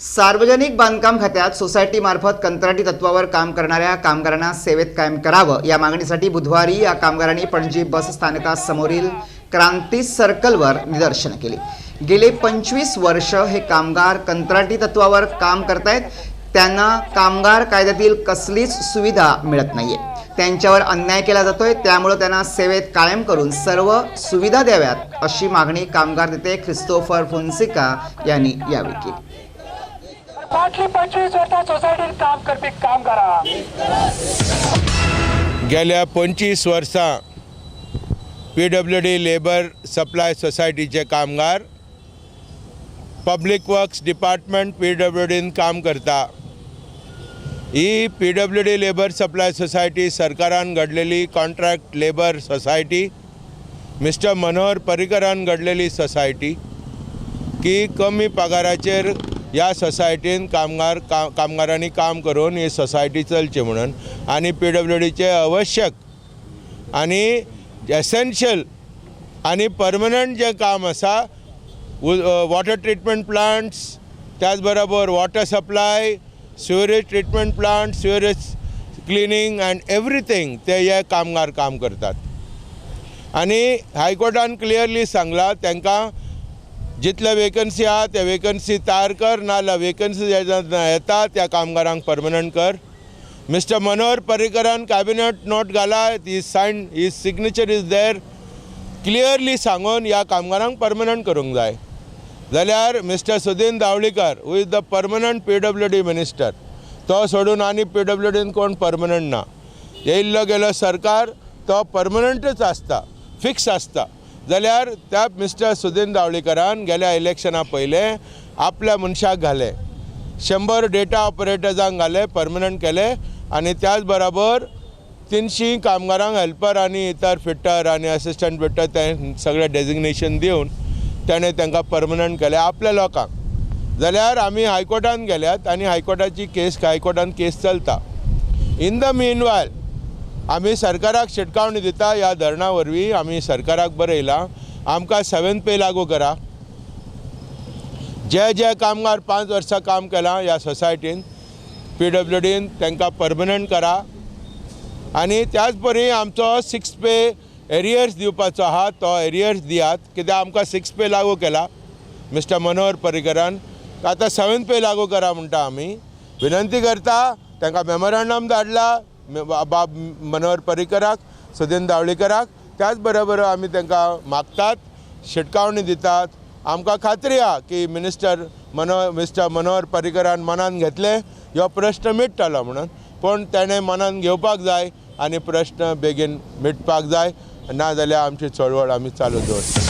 सार्वजनिक बांधकाम खात्यात सोसायटीमार्फत कंत्राटी तत्वावर काम करणाऱ्या कामगारांना सेवेत कायम करावं या मागणीसाठी बुधवारी या कामगारांनी पणजी बस स्थानकासमोरील क्रांती सर्कलवर निदर्शनं केली. गेले पंचवीस वर्ष हे कामगार कंत्राटी तत्वावर काम करतायत. त्यांना कामगार कायद्यातील कसलीच सुविधा मिळत नाहीये. त्यांच्यावर अन्याय केला जातोय. त्यामुळे त्यांना सेवेत कायम करून सर्व सुविधा द्याव्यात अशी मागणी कामगार नेते ख्रिस्तोफर फुन्सिका यांनी यावेळी केली. फाटली पंचवीस वर्षां सोसायटीत काम करपी कामगारां. गेल्या पंचवीस वर्सां P W D labour supply सोसायटीचे कामगार public works department P W dean काम करता. ही P W D labour supply society सरकारान घडलेली contract labour society mister Manohar पर्रीकरान घडलेली सोसायटी की कमी पगाराचेर ह्या सोसायटीन कामगार का कामगारांनी काम करून ही सोसायटी चलची म्हणून. आनी पी डब्ल्यू डीचे आवश्यक आनी एसेन्शियल आनी परमनंट जें काम आसा वॉटर ट्रिटमेंट प्लांट्स त्याच बरोबर water supply sewerage treatment plant sewerage cleaning and everything ते हे कामगार काम करतात. आनी हायकोर्टान क्लियरली सांगलां तांकां जितल्या वेकन्सी आहा त्या वेकन्सी तयार कर नाजाल्यार वेकन्सी येता त्या कामगारांक परमनंट कर. मिस्टर मनोहर पर्रीकरान कॅबिनेट नोट घाला ही सायन ही सिग्नेचर इज देर क्लियरली सांगून ह्या कामगारांक परमनंट करूंक जाय. जाल्यार mister Sudin Dhavalikar who is the permanent P W D minister तो सोडून आनी पी डब्ल्यू डीन कोण परमनंट ना. येयल्लो गेलो सरकार तो परमनंटच आसता फिक्स आसता. जाल्यार त्या मिस्टर सुदीन दावळीकरान गेल्या इलेक्शना पयलें आपल्या मनशाक घाले. शंबर डेटा ऑपरेटर्सांक घाले परमनंट केले आनी त्याच बरोबर तिनशीं कामगारांक हेल्पर आनी इतर फिटर आनी असिस्टंट फिटर ते सगळें डेजिग्नेशन दिवन ताणें तांकां परमनंट केलें आपल्या लोकांक. जाल्यार आमी हायकोर्टान गेल्यात आनी हायकोर्टाची केस हायकोर्टान केस चलता. इन द मीन वायल आमी सरकाराक शिटकावणी दिता ह्या धरणा वरवीं आमी सरकाराक बरयलां. आमकां सेवन पे लागू करा. जे जे कामगार पांच वर्सां काम केलां ह्या सोसायटीन पी डब्ल्यू डीन तांकां परमनंट करा. आनी त्याच परी आमचो सिक्स पे एरियर्स दिवपाचो आहा तो एरियर्स दियात. कित्याक आमकां सिक्स पे लागू केला मिस्टर मनोहर पर्रीकरान आतां सेवेंथ पे लागू करा म्हणटा आमी विनंती करता तांकां मेमोरंडम धाडला. बाब मनोहर पर्रीकराक सुदीन दावळेकराक त्याच बरोबर आमी तांकां मागतात शिटकावणी दितात. आमकां खात्री आहा की मिनिस्टर मनो मिस्टर मनोहर पर्रीकरान मनान घेतले हो प्रश्न मिटतलो म्हणून. पूण ताणें मनान घेवपाक जाय आनी प्रश्न बेगीन मिटपाक जाय. ना जाल्यार आमची चळवळ आमी चालू दवरता